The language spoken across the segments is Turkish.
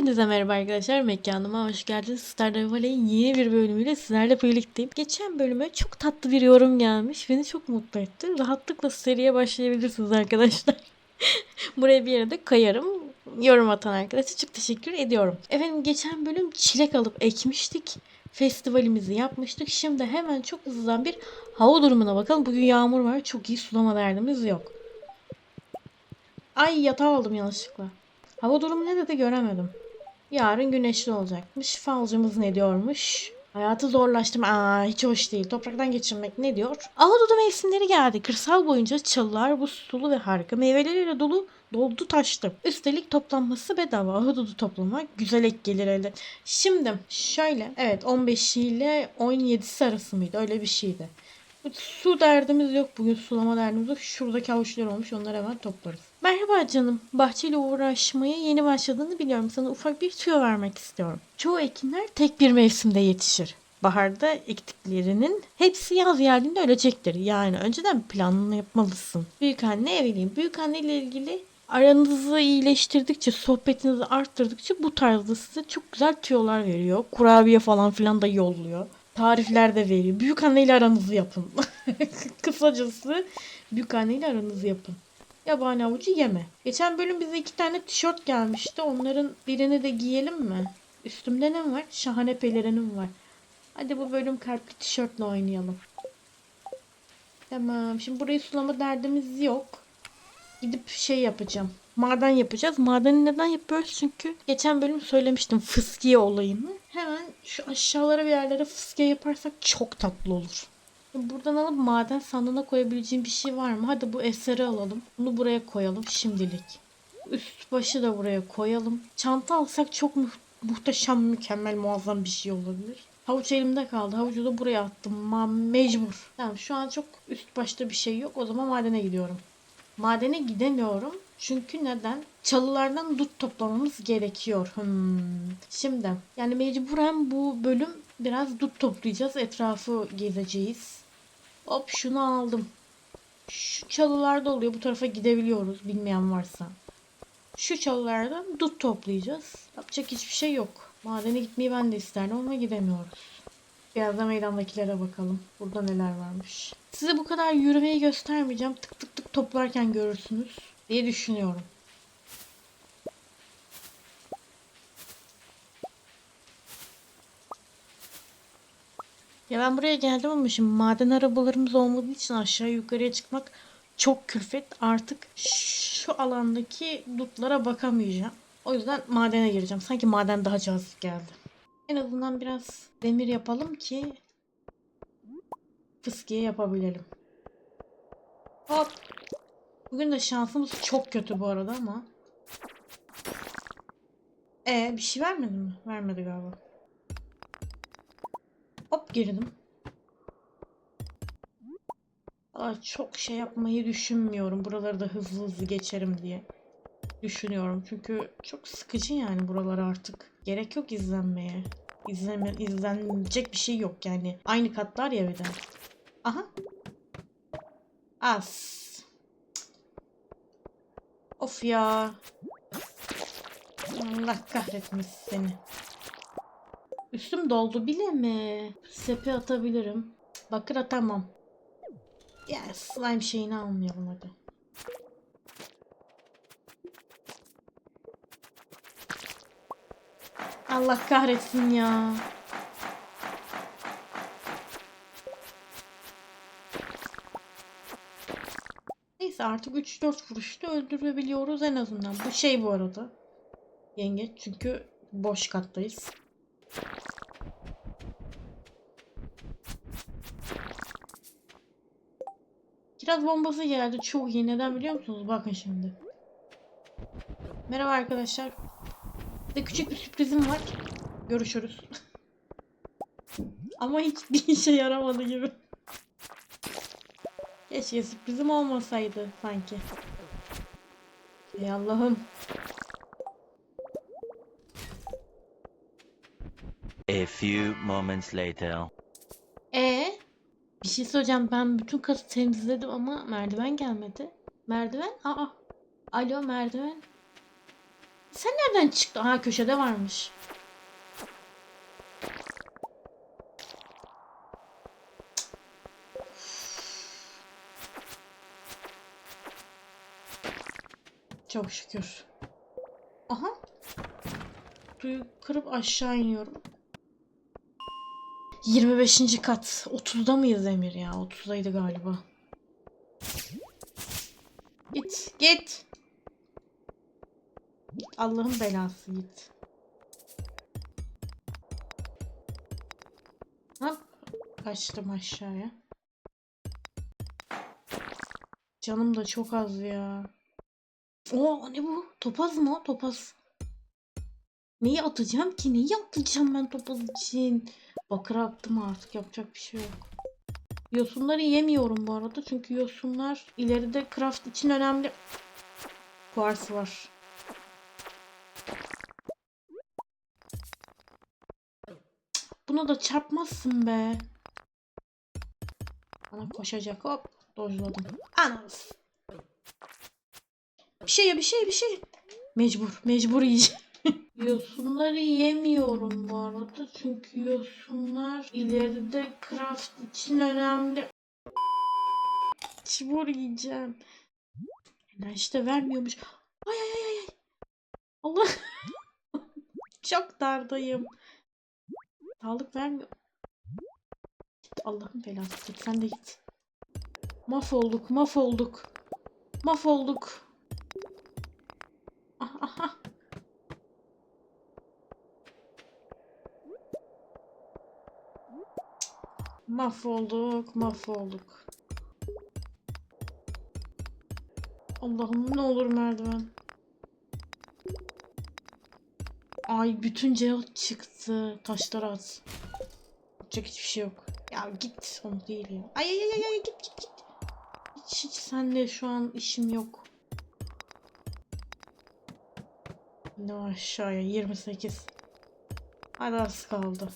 Hepinize merhaba arkadaşlar. Mekanıma hoş geldiniz. Stardew Valley'in yeni bir bölümüyle sizlerle birlikteyim. Geçen bölüme çok tatlı bir yorum gelmiş. Beni çok mutlu etti. Rahatlıkla seriye başlayabilirsiniz arkadaşlar. Buraya bir yere de kayarım. Yorum atan arkadaşa çok teşekkür ediyorum. Efendim geçen bölüm çilek alıp ekmiştik. Festivalimizi yapmıştık. Şimdi hemen çok hızlıdan bir hava durumuna bakalım. Bugün yağmur var. Çok iyi sulama derdimiz yok. Ay yatağı aldım yanlışlıkla. Hava durumu ne dedi göremedim. Yarın güneşli olacakmış. Falcımız ne diyormuş? Hayatı zorlaştırma. Aa hiç hoş değil. Topraktan geçirmek ne diyor? Ahududu mevsimleri geldi. Kırsal boyunca çalılar bu sulu ve harika meyveleriyle dolu doldu taştı. Üstelik toplanması bedava. Ahududu toplamak güzel ek gelir elde. Şimdi şöyle evet 15 ile 17'si arası mıydı? Öyle bir şeydi. Su derdimiz yok bugün sulama derdimiz yok. Şuradaki avuçlar olmuş onları hemen toplarız. Merhaba canım. Bahçeyle uğraşmaya yeni başladığını biliyorum. Sana ufak bir tüyo vermek istiyorum. Çoğu ekinler tek bir mevsimde yetişir. Baharda ektiklerinin hepsi yaz geldiğinde ölecektir. Yani önceden planını yapmalısın. Büyük anne evliyim. Büyük anne ile ilgili aranızı iyileştirdikçe, sohbetinizi arttırdıkça bu tarzda size çok güzel tüyolar veriyor. Kurabiye falan filan da yolluyor. Tarifler de veriyor. Büyük anneyle aranızı yapın. Kısacası büyük anneyle aranızı yapın. Yabani avucu yeme. Geçen bölüm bize iki tane tişört gelmişti. Onların birini de giyelim mi? Üstümde ne var? Şahane pelerinim var. Hadi bu bölüm kalpli tişörtle oynayalım. Tamam. Şimdi burayı sulama derdimiz yok. Gidip şey yapacağım. Maden yapacağız. Madeni neden yapıyoruz? Çünkü geçen bölüm söylemiştim fıskiye olayını. Hemen şu aşağılara bir yerlere fıskiye yaparsak çok tatlı olur. Buradan alıp maden sandığına koyabileceğim bir şey var mı? Hadi bu eseri alalım. Bunu buraya koyalım şimdilik. Üst başı da buraya koyalım. Çanta alsak çok mu muhteşem, mükemmel, muazzam bir şey olabilir. Havuç elimde kaldı. Havucu da buraya attım. Ma mecbur. Tamam şu an çok üst başta bir şey yok. O zaman madene gidiyorum. Madene gidemiyorum. Çünkü neden? Çalılardan dut toplamamız gerekiyor. Hmm. Şimdi yani mecburen bu bölüm biraz dut toplayacağız. Etrafı gezeceğiz. Hop şunu aldım. Şu çalılarda oluyor. Bu tarafa gidebiliyoruz. Bilmeyen varsa. Şu çalılardan dut toplayacağız. Yapacak hiçbir şey yok. Madene gitmeyi ben de isterdim ama gidemiyoruz. Biraz da meydandakilere bakalım. Burada neler varmış. Size bu kadar yürümeyi göstermeyeceğim. Tık tık tık toplarken görürsünüz diye düşünüyorum. Ya ben buraya geldim ama şimdi maden arabalarımız olmadığı için aşağı yukarıya çıkmak çok külfet. Artık şu alandaki dutlara bakamayacağım. O yüzden madene gireceğim. Sanki maden daha cazip geldi. En azından biraz demir yapalım ki fıskiye yapabilelim. Hop. Bugün de şansımız çok kötü bu arada ama. E bir şey vermedi mi? Vermedi galiba. Hop girdim. Aa, çok şey yapmayı düşünmüyorum. Buraları da hızlı hızlı geçerim diye. Düşünüyorum. Çünkü çok sıkıcı yani buralar artık. Gerek yok izlenmeye. İzleme, izlenecek bir şey yok yani. Aynı katlar ya bir de. Aha. As. Of ya. Allah kahretmesin seni. Üstüm doldu bile mi? Sepe atabilirim. Bakır atamam. Ya slime şeyini almayalım hadi. Allah kahretsin ya. Neyse artık 3-4 vuruşta öldürebiliyoruz en azından. Bu şey bu arada. Yengeç çünkü boş kattayız. Kiraz bombası geldi. Çok iyi. Neden biliyor musunuz? Bakın şimdi. Merhaba arkadaşlar. Size küçük bir sürprizim var. Görüşürüz. Ama hiçbir işe yaramadı gibi. Keşke sürprizim olmasaydı sanki. Ey Allah'ım. A few moments later. E bir şey söyleyeceğim. Ben bütün katı temizledim ama merdiven gelmedi. Merdiven? Aa. Alo merdiven. Sen nereden çıktın? Ha köşede varmış. Çok şükür. Aha. Kutuyu kırıp aşağı iniyorum. 25. kat. 30'da mıyız Emir ya? 30'daydı galiba. Git, git. Allah'ın belası git. Hop. Kaçtım aşağıya. Canım da çok az ya. Oo ne bu? Topaz mı? Topaz. Neyi atacağım ki? Neyi atacağım ben topaz için? Bakıra attım artık. Yapacak bir şey yok. Yosunları yemiyorum bu arada. Çünkü yosunlar ileride craft için önemli. Kuvars var. Buna da çarpmazsın be. Bana koşacak. Hop. Dojladım. Anas. Bir şey ya bir şey bir şey. Mecbur. Mecbur yiyeceğim. Yosunları yemiyorum bu arada. Çünkü yosunlar ileride craft için önemli. Mecbur yiyeceğim. De vermiyormuş. Ay ay ay ay. Allah. Çok dardayım. Sağlık vermiyor. Git Allah'ın belası. Git sen de git. Mahvolduk, mahvolduk. Mahvolduk. Ah, ah, Mahvolduk, mahvolduk. Allah'ım ne olur merdiven. Ay bütün cevap çıktı. Taşlar at. Yapacak hiçbir şey yok. Ya git onu değil ya. Ay ay ay ay git git git. Hiç hiç senle şu an işim yok. Ne aşağıya 28. Hadi az kaldı.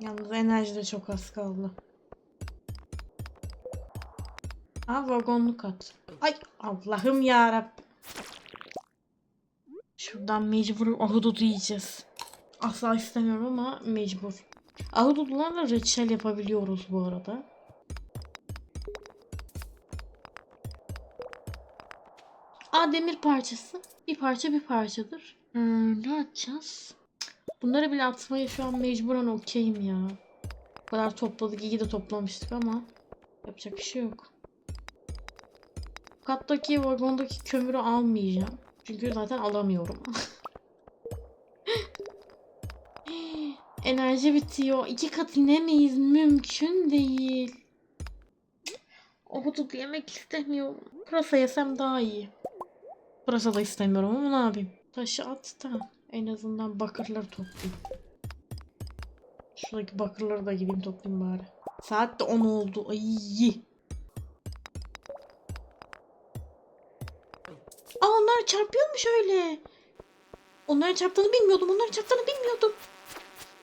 Yalnız enerji de çok az kaldı. Aa vagonluk at. Ay Allah'ım ya Şuradan mecbur ahududu yiyeceğiz. Asla istemiyorum ama mecbur. Ahududularla reçel yapabiliyoruz bu arada. Aa demir parçası. Bir parça bir parçadır. Hmm, ne atacağız? Bunları bile atmaya şu an mecburen okeyim ya. Bu kadar topladık iyi de toplamıştık ama yapacak bir şey yok. Kattaki vagondaki kömürü almayacağım. Çünkü zaten alamıyorum. Enerji bitiyor. İki kat inemeyiz. Mümkün değil. Ahududu yemek istemiyorum. Pırasa yesem daha iyi. Pırasa da istemiyorum ama ne yapayım. Taşı at da en azından bakırları toplayayım. Şuradaki bakırları da gideyim toplayayım bari. Saat de 10 oldu. Ay. Aa onlar çarpıyormuş öyle. Onların çarptığını bilmiyordum. Onların çarptığını bilmiyordum.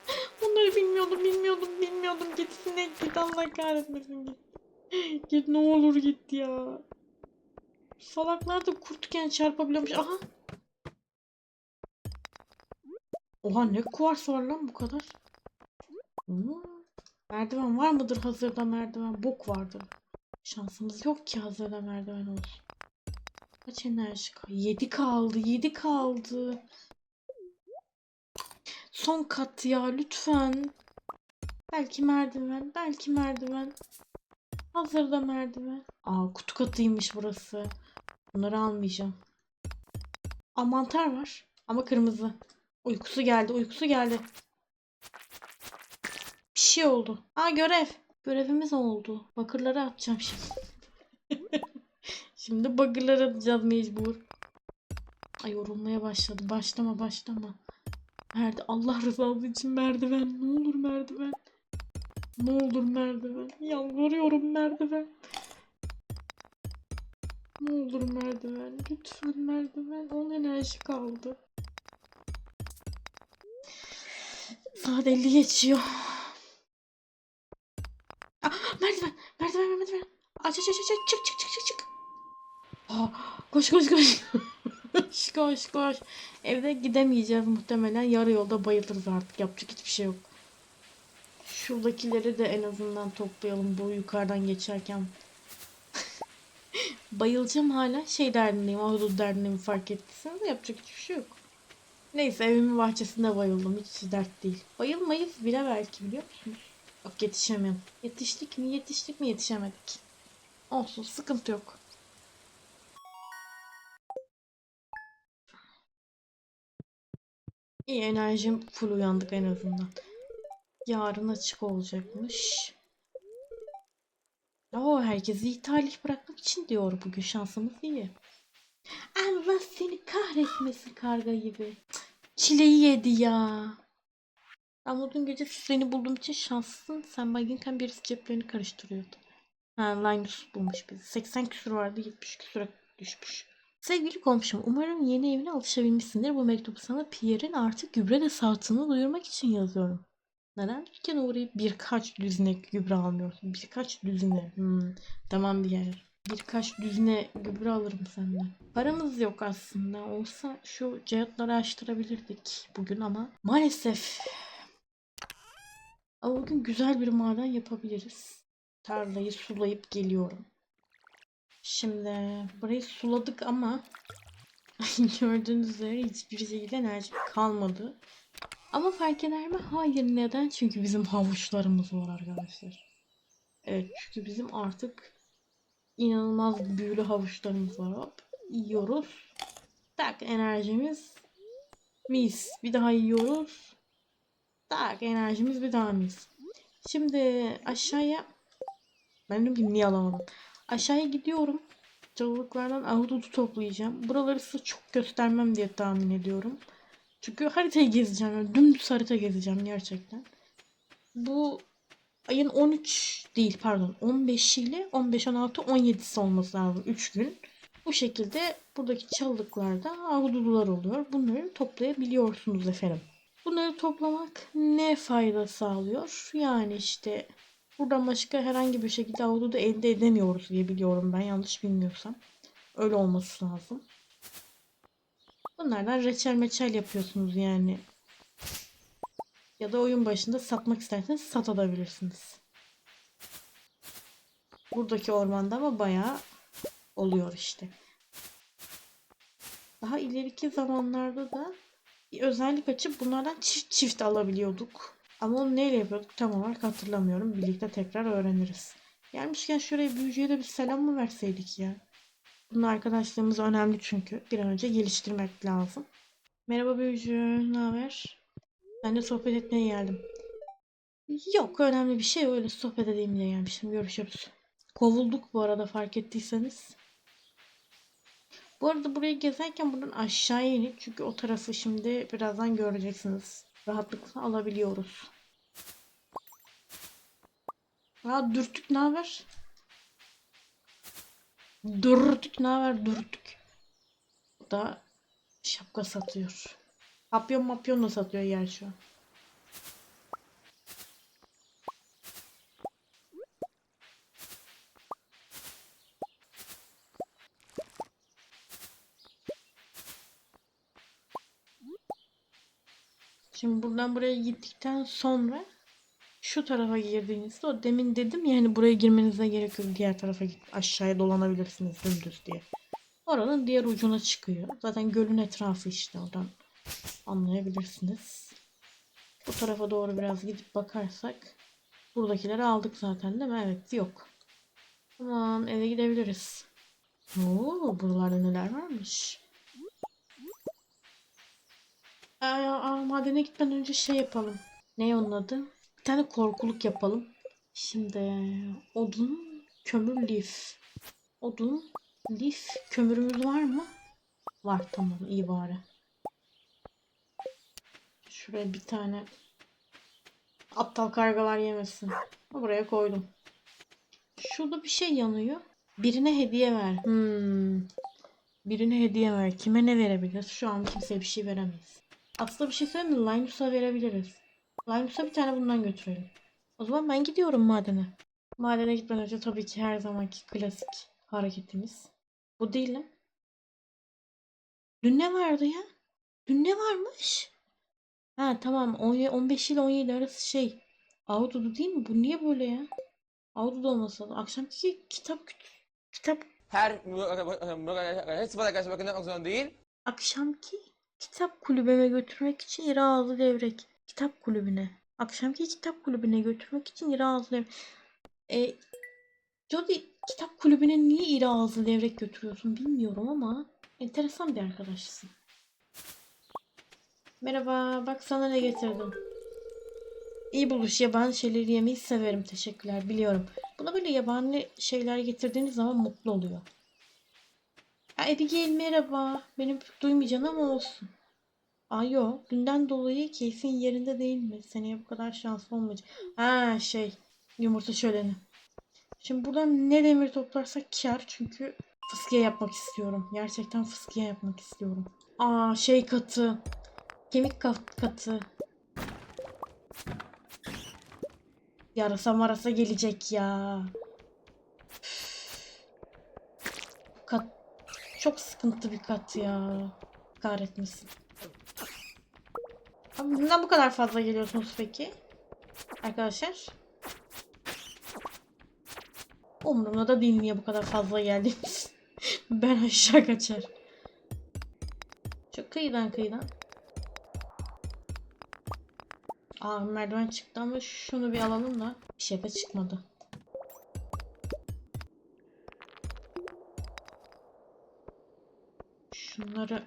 Onları bilmiyordum, bilmiyordum, bilmiyordum. Gitsine git Allah kahretmesin git. Git ne olur git ya. Salaklar da kurtken çarpabiliyormuş. Aha. Oha ne kuvars var lan bu kadar. Oo. Merdiven var mıdır hazırda merdiven? Bok vardır. Şansımız yok ki hazırda merdiven olsun. Kaç enerji kaldı? 7 kaldı. 7 kaldı. Son kat ya lütfen. Belki merdiven. Belki merdiven. Hazırda merdiven. Aa kutu katıymış burası. Bunları almayacağım. Aa mantar var. Ama kırmızı. Uykusu geldi. Uykusu geldi. Bir şey oldu. Aa görev. Görevimiz oldu. Bakırları atacağım şimdi. Şimdi bakırları atacağız mecbur. Ay yorulmaya başladı. Başlama başlama. Merdi Allah rızası için merdiven. Ne olur merdiven. Ne olur merdiven. Yalvarıyorum merdiven. Ne olur merdiven. Lütfen merdiven. 10 enerji kaldı. Saat 50 geçiyor. Ah, merdiven. Merdiven merdiven. Aç aç aç aç. Çık çık çık çık çık. Aa, koş koş koş. koş koş koş. Evde gidemeyeceğiz muhtemelen. Yarı yolda bayılırız artık. Yapacak hiçbir şey yok. Şuradakileri de en azından toplayalım bu yukarıdan geçerken. Bayılacağım hala. Şey derdindeyim. Ahudut derdindeyim fark ettiyseniz de yapacak hiçbir şey yok. Neyse evimin bahçesinde bayıldım. Hiç dert değil. Bayılmayız bile belki biliyor musunuz? Yok yetişemem. Yetiştik mi yetiştik mi yetişemedik. Olsun sıkıntı yok. İyi enerjim full uyandık en azından. Yarın açık olacakmış. Oo, herkesi iyi talih bırakmak için diyor bugün şansımız iyi. Allah seni kahretmesin karga gibi. Çileyi yedi ya. Ama dün gece seni bulduğum için şanslısın. Sen baygınken birisi ceplerini karıştırıyordu. Ha, Linus bulmuş bizi. 80 küsur vardı 70 küsura düşmüş. Sevgili komşum, umarım yeni evine alışabilmişsindir. Bu mektubu sana Pierre'in artık gübre de sattığını duyurmak için yazıyorum. Neden dükkana uğrayıp birkaç düzine gübre almıyorsun? Birkaç düzine. Hmm, tamam bir yer. Birkaç düzine gübre alırım senden. Paramız yok aslında. Olsa şu cihazları açtırabilirdik bugün ama maalesef. Ama bugün güzel bir maden yapabiliriz. Tarlayı sulayıp geliyorum. Şimdi burayı suladık ama gördüğünüz üzere hiçbir şekilde enerji kalmadı. Ama fark eder mi? Hayır. Neden? Çünkü bizim havuçlarımız var arkadaşlar. Evet çünkü bizim artık inanılmaz büyülü havuçlarımız var. Hop yiyoruz. Tak enerjimiz mis. Bir daha yiyoruz. Tak enerjimiz bir daha mis. Şimdi aşağıya ben diyorum ki niye alamadım. Aşağıya gidiyorum. Çalılıklardan ahududu toplayacağım. Buraları size çok göstermem diye tahmin ediyorum. Çünkü haritayı gezeceğim. Yani dümdüz harita gezeceğim gerçekten. Bu ayın 13 değil pardon 15 ile 15, 16, 17'si olması lazım 3 gün. Bu şekilde buradaki çalılıklarda ahududular oluyor. Bunları toplayabiliyorsunuz efendim. Bunları toplamak ne fayda sağlıyor? Yani işte buradan başka herhangi bir şekilde ahududu elde edemiyoruz diye biliyorum ben yanlış bilmiyorsam. Öyle olması lazım. Bunlardan reçel meçel yapıyorsunuz yani. Ya da oyun başında satmak isterseniz satabilirsiniz. Buradaki ormanda ama bayağı oluyor işte. Daha ileriki zamanlarda da bir özellik açıp bunlardan çift çift alabiliyorduk. Ama onu neyle yapıyorduk tam olarak hatırlamıyorum. Birlikte tekrar öğreniriz. Gelmişken şuraya büyücüye de bir selam mı verseydik ya? Bunun arkadaşlığımız önemli çünkü. Bir an önce geliştirmek lazım. Merhaba büyücü, ne haber? Ben de sohbet etmeye geldim. Yok önemli bir şey öyle sohbet edeyim diye gelmiştim. Görüşürüz. Kovulduk bu arada fark ettiyseniz. Bu arada burayı gezerken buradan aşağıya inip çünkü o tarafı şimdi birazdan göreceksiniz. Rahatlıkla alabiliyoruz. Aa dürtük ne haber? Dürtük ne haber dürtük? Da şapka satıyor. Papyon mapyon da satıyor yer şu. Şimdi buradan buraya gittikten sonra şu tarafa girdiğinizde o demin dedim ya hani buraya girmenize gerek yok. Diğer tarafa git aşağıya dolanabilirsiniz dümdüz diye. Oranın diğer ucuna çıkıyor. Zaten gölün etrafı işte oradan anlayabilirsiniz. Bu tarafa doğru biraz gidip bakarsak buradakileri aldık zaten değil mi? Evet yok. Tamam eve gidebiliriz. Oo, buralarda neler varmış. Aa, aa, madene gitmeden önce şey yapalım. Ne onun adı? Bir tane korkuluk yapalım. Şimdi odun, kömür, lif. Odun, lif, kömürümüz var mı? Var tamam iyi bari. Şuraya bir tane aptal kargalar yemesin. Buraya koydum. Şurada bir şey yanıyor. Birine hediye ver. Hmm. Birine hediye ver. Kime ne verebiliriz? Şu an kimseye bir şey veremeyiz. Aslında bir şey söyleyeyim mi? Linus'a verebiliriz. Linus'a bir tane bundan götürelim. O zaman ben gidiyorum madene. Madene gitmeden önce tabii ki her zamanki klasik hareketimiz. Bu değil mi? Dün ne vardı ya? Dün ne varmış? Ha tamam 17 15 ile 17 arası şey. Ahududu değil mi? Bu niye böyle ya? Ahududu olmasa da. Akşamki kitap kitap her sıfat arkadaşlar bakın yapmak zorunda değil. akşamki kitap kulübüme götürmek için iri ağızlı levrek. Kitap kulübüne. Akşamki kitap kulübüne götürmek için iri ağızlı levrek. E, Jody kitap kulübüne niye iri ağızlı levrek götürüyorsun bilmiyorum ama enteresan bir arkadaşsın. Merhaba, bak sana ne getirdim. İyi buluş, yabani şeyleri yemeyi severim. Teşekkürler, biliyorum. Buna böyle yabani şeyler getirdiğiniz zaman mutlu oluyor. Ha, Abigail merhaba. Benim duymayacaksın ama olsun. Aa yok. Dünden dolayı keyfin yerinde değil mi? Seneye bu kadar şanslı olmayacak. Ha şey. Yumurta şöleni. Şimdi buradan ne demir toplarsak kar. Çünkü fıskiye yapmak istiyorum. Gerçekten fıskiye yapmak istiyorum. Aa şey katı. Kemik kat- katı. Yarasa marasa gelecek ya. Kat çok sıkıntı bir kat ya. Kahretmesin. Abi Neden bu kadar fazla geliyorsunuz peki? Arkadaşlar. Umurumda da değil niye bu kadar fazla geldiğiniz. ben aşağı kaçar. Çok kıyıdan kıyıdan. Aa merdiven çıktı ama şunu bir alalım da bir şey de çıkmadı. Şunları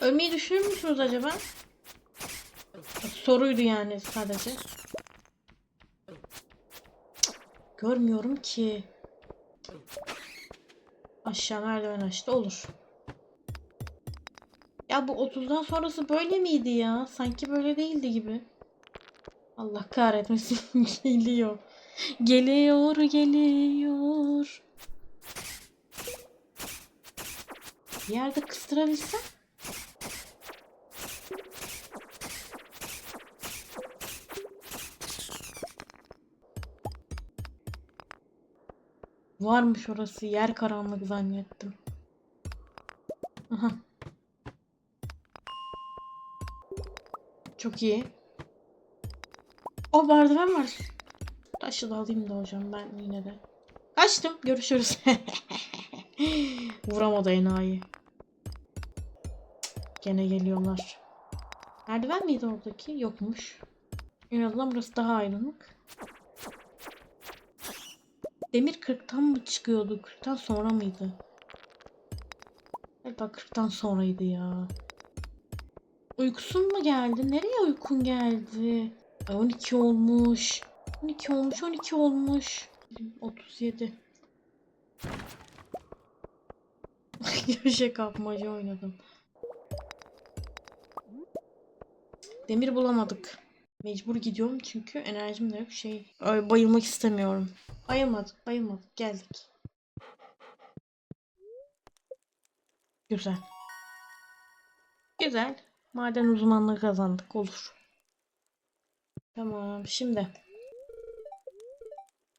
Ölmeyi düşünür müsünüz acaba? Soruydu yani sadece. Görmüyorum ki. Aşağı merdiven açtı olur. Ya bu 30'dan sonrası böyle miydi ya? Sanki böyle değildi gibi. Allah kahretmesin geliyor. Geliyor geliyor. Bir yerde kıstırabilsem. Varmış orası. Yer karanlık zannettim. Aha. Çok iyi. O merdiven var. Taşı da alayım da hocam ben yine de. Kaçtım. Görüşürüz. Vuramadı enayi. Gene geliyorlar. Merdiven miydi oradaki? Yokmuş. En azından burası daha aydınlık. Demir 40'tan mı çıkıyordu? 40'tan sonra mıydı? Galiba 40'tan sonraydı ya. Uykusun mu geldi? Nereye uykun geldi? Ay 12 olmuş. 12 olmuş, 12 olmuş. 37. Köşe kapmaca oynadım. Demir bulamadık. Mecbur gidiyorum çünkü enerjim de yok. Şey, ay, bayılmak istemiyorum. Bayılmadık, bayılmadık. Geldik. Güzel. Güzel. Maden uzmanlığı kazandık. Olur. Tamam. Şimdi.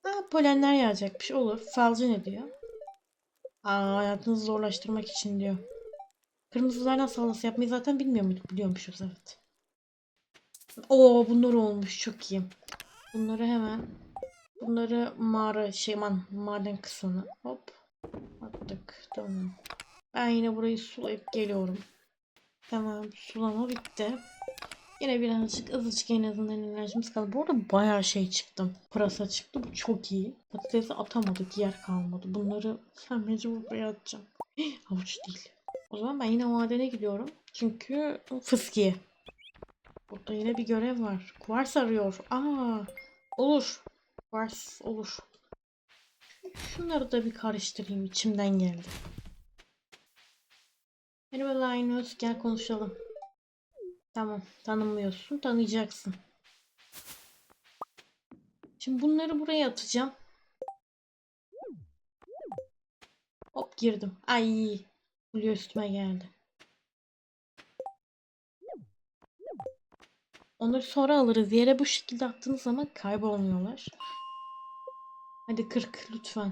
Ha, polenler yağacakmış. Olur. Falcı ne diyor? Aa, hayatınızı zorlaştırmak için diyor. Kırmızılardan salası yapmayı zaten bilmiyor muyduk? Biliyormuşuz evet. Oo bunlar olmuş. Çok iyi. Bunları hemen Bunları mağara şey man maden kısmına hop attık. Tamam. Ben yine burayı sulayıp geliyorum. Tamam sulama bitti. Yine birazcık azıcık en azından enerjimiz kaldı. Bu arada bayağı şey çıktı. Pırasa çıktı. Bu çok iyi. Patatesi atamadık. Yer kalmadı. Bunları sen mecbur buraya atacağım. Havuç değil. O zaman ben yine madene gidiyorum. Çünkü fıskiye. Burada yine bir görev var. Kuvars arıyor. Aa, olur. Kuvars olur. Şunları da bir karıştırayım. içimden geldi. Merhaba Linus. Gel konuşalım. Tamam. Tanımıyorsun. Tanıyacaksın. Şimdi bunları buraya atacağım. Hop girdim. Ay. Blue üstüme geldi. Onları sonra alırız. Yere bu şekilde attığınız zaman kaybolmuyorlar. Hadi 40 lütfen.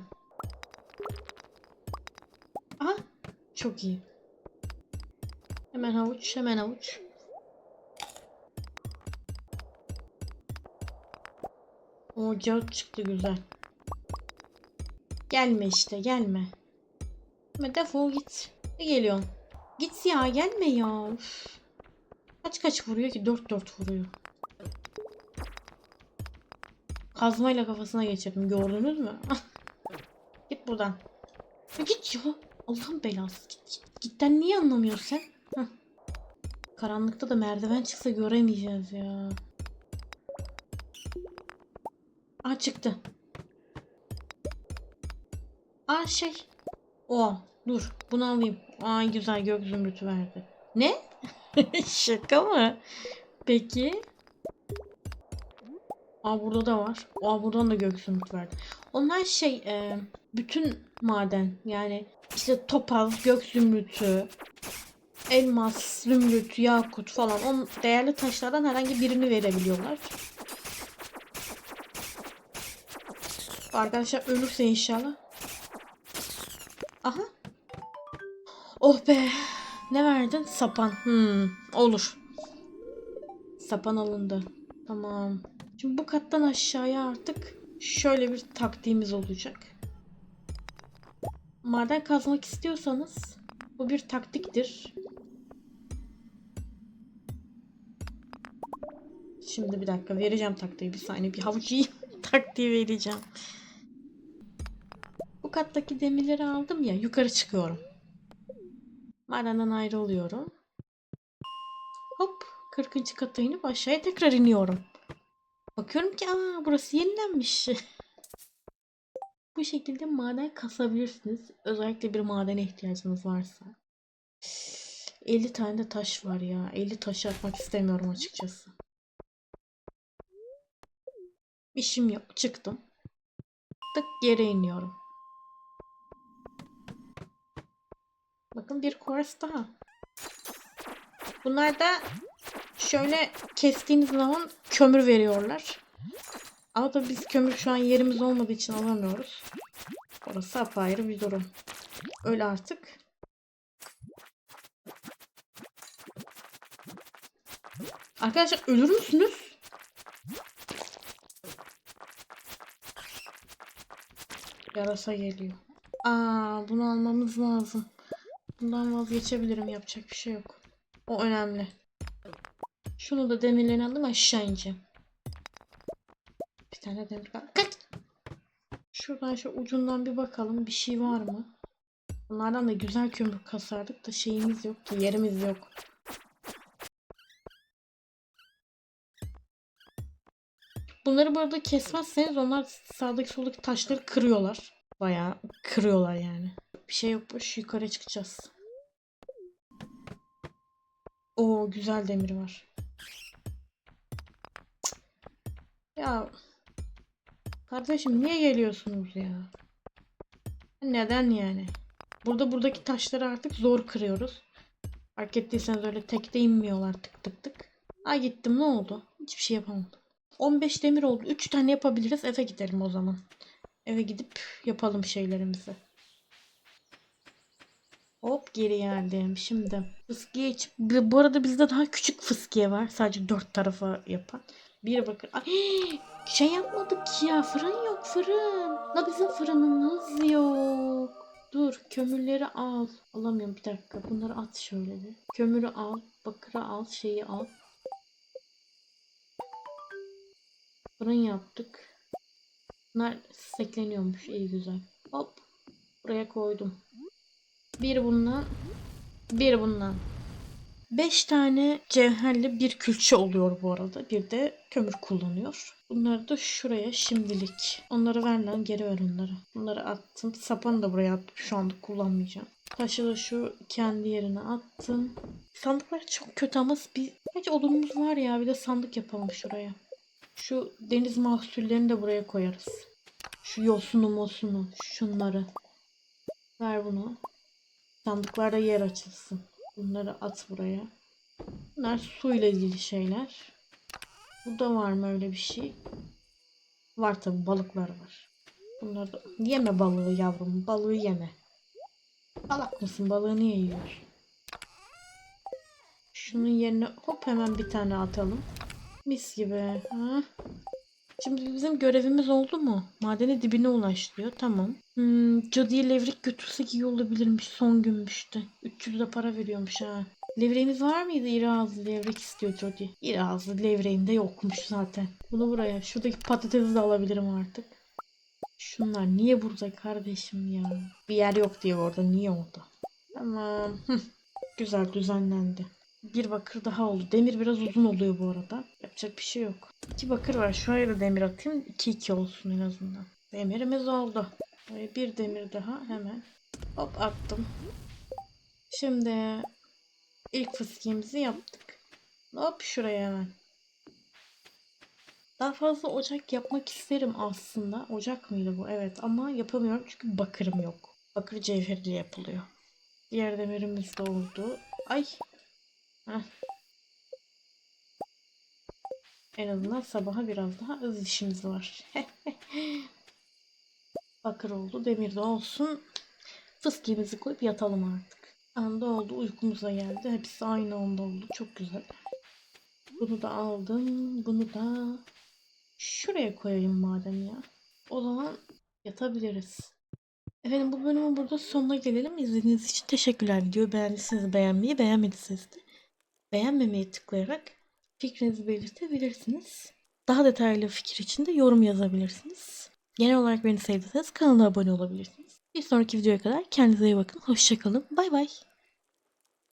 Aha çok iyi. Hemen havuç, hemen havuç. O kağıt çıktı güzel. Gelme işte gelme. Defol git. Ne geliyorsun? Git ya gelme ya. Üf. Kaç kaç vuruyor ki? 4-4 vuruyor. Kazmayla kafasına geçirdim. Gördünüz mü? git buradan. Ya git ya. Allah'ın belası. Git, git. Gitten niye anlamıyorsun sen? Karanlıkta da merdiven çıksa göremeyeceğiz ya. Aa çıktı. Aa şey. O dur bunu alayım. Aa güzel gök zümrütü verdi. Ne? Şaka mı? Peki. Aa burada da var. Aa buradan da gök zümrüt verdi. Onlar şey e, bütün maden yani işte topaz, gök zümrütü, elmas, zümrüt, yakut falan o değerli taşlardan herhangi birini verebiliyorlar. Arkadaşlar ölürse inşallah. Aha. Oh be. Ne verdin? Sapan. Hmm, olur. Sapan alındı. Tamam. Şimdi bu kattan aşağıya artık şöyle bir taktiğimiz olacak. Maden kazmak istiyorsanız bu bir taktiktir. Şimdi bir dakika vereceğim taktiği bir saniye bir havuç yiyeyim. taktiği vereceğim. Bu kattaki demirleri aldım ya yukarı çıkıyorum. Madenden ayrı oluyorum. Hop 40. kata inip aşağıya tekrar iniyorum. Bakıyorum ki aa burası yenilenmiş. Bu şekilde maden kasabilirsiniz. Özellikle bir madene ihtiyacınız varsa. 50 tane de taş var ya. 50 taş atmak istemiyorum açıkçası. İşim yok. Çıktım. Tık yere iniyorum. Bakın bir kuvars daha. Bunlar da şöyle kestiğiniz zaman kömür veriyorlar. Ama da biz kömür şu an yerimiz olmadığı için alamıyoruz. Orası apayrı bir durum. Öyle artık. Arkadaşlar ölür müsünüz? Yarasa geliyor. Aa, bunu almamız lazım. Bundan vazgeçebilirim. Yapacak bir şey yok. O önemli. Şunu da demirlerini aldım aşağı ineceğim. Bir tane demir kaldı. Kaç! Şuradan şu ucundan bir bakalım. Bir şey var mı? Bunlardan da güzel kömür kasardık da şeyimiz yok ki. Yerimiz yok. Bunları bu arada kesmezseniz onlar sağdaki soldaki taşları kırıyorlar. Bayağı kırıyorlar yani. Bir şey yokmuş. Yukarı çıkacağız. Oo güzel demir var. Ya kardeşim niye geliyorsunuz ya? Neden yani? Burada buradaki taşları artık zor kırıyoruz. Fark ettiyseniz öyle tekte inmiyorlar tık tık tık. Ay gittim ne oldu? Hiçbir şey yapamadım. 15 demir oldu. 3 tane yapabiliriz. Eve gidelim o zaman. Eve gidip yapalım şeylerimizi. Hop geri geldim. Şimdi fıskiye içip bu arada bizde daha küçük fıskiye var. Sadece dört tarafa yapan. Bir bakın. Ay, şey yapmadık ya. Fırın yok fırın. La bizim fırınımız yok. Dur kömürleri al. Alamıyorum bir dakika. Bunları at şöyle bir. Kömürü al. Bakırı al. Şeyi al. Fırın yaptık. Bunlar stekleniyormuş. İyi güzel. Hop. Buraya koydum. Bir bundan. Bir bundan. 5 tane cevherli bir külçe oluyor bu arada. Bir de kömür kullanıyor. Bunları da şuraya şimdilik. Onları ver lan geri ver onları. Bunları attım. Sapanı da buraya attım. Şu anda kullanmayacağım. Taşı da şu kendi yerine attım. Sandıklar çok kötü ama bir hiç odunumuz var ya. Bir de sandık yapalım şuraya. Şu deniz mahsullerini de buraya koyarız. Şu yosunu mosunu. Şunları. Ver bunu. Sandıklarda yer açılsın. Bunları at buraya. Bunlar suyla ilgili şeyler. Burada var mı öyle bir şey? Var tabi balıklar var. Bunları da... Yeme balığı yavrum. Balığı yeme. Balak mısın? Balığı niye yiyor? Şunun yerine hop hemen bir tane atalım. Mis gibi. Ha? Şimdi bizim görevimiz oldu mu? Madene dibine ulaş. Tamam. Hmm, cadıya levrek götürsek iyi olabilirmiş. Son günmüş de. 300 de para veriyormuş ha. Levreğimiz var mıydı? İri ağızlı levrek istiyor Jody. İri ağızlı levreğinde yokmuş zaten. Bunu buraya. Şuradaki patatesi de alabilirim artık. Şunlar niye burada kardeşim ya? Bir yer yok diye orada. Niye orada? Tamam. Güzel düzenlendi. Bir bakır daha oldu. Demir biraz uzun oluyor bu arada. Yapacak bir şey yok. İki bakır var. Şuraya da demir atayım. 2 2 olsun en azından. Demirimiz oldu. Buraya bir demir daha hemen. Hop attım. Şimdi ilk fıskiyemizi yaptık. Hop şuraya hemen. Daha fazla ocak yapmak isterim aslında. Ocak mıydı bu? Evet ama yapamıyorum çünkü bakırım yok. Bakır cevheriyle yapılıyor. Diğer demirimiz de oldu. Ay. Heh. En azından sabaha biraz daha az işimiz var. Bakır oldu. Demir de olsun. Fıskiyemizi koyup yatalım artık. Anda oldu. Uykumuza geldi. Hepsi aynı anda oldu. Çok güzel. Bunu da aldım. Bunu da şuraya koyayım madem ya. O zaman yatabiliriz. Efendim bu bölümün burada sonuna gelelim. İzlediğiniz için teşekkürler. Videoyu beğendiyseniz beğenmeyi, beğenmediyseniz de beğenmemeyi tıklayarak fikrinizi belirtebilirsiniz. Daha detaylı fikir için de yorum yazabilirsiniz. Genel olarak beni sevdiyseniz kanala abone olabilirsiniz. Bir sonraki videoya kadar kendinize iyi bakın. Hoşçakalın. Bay bay.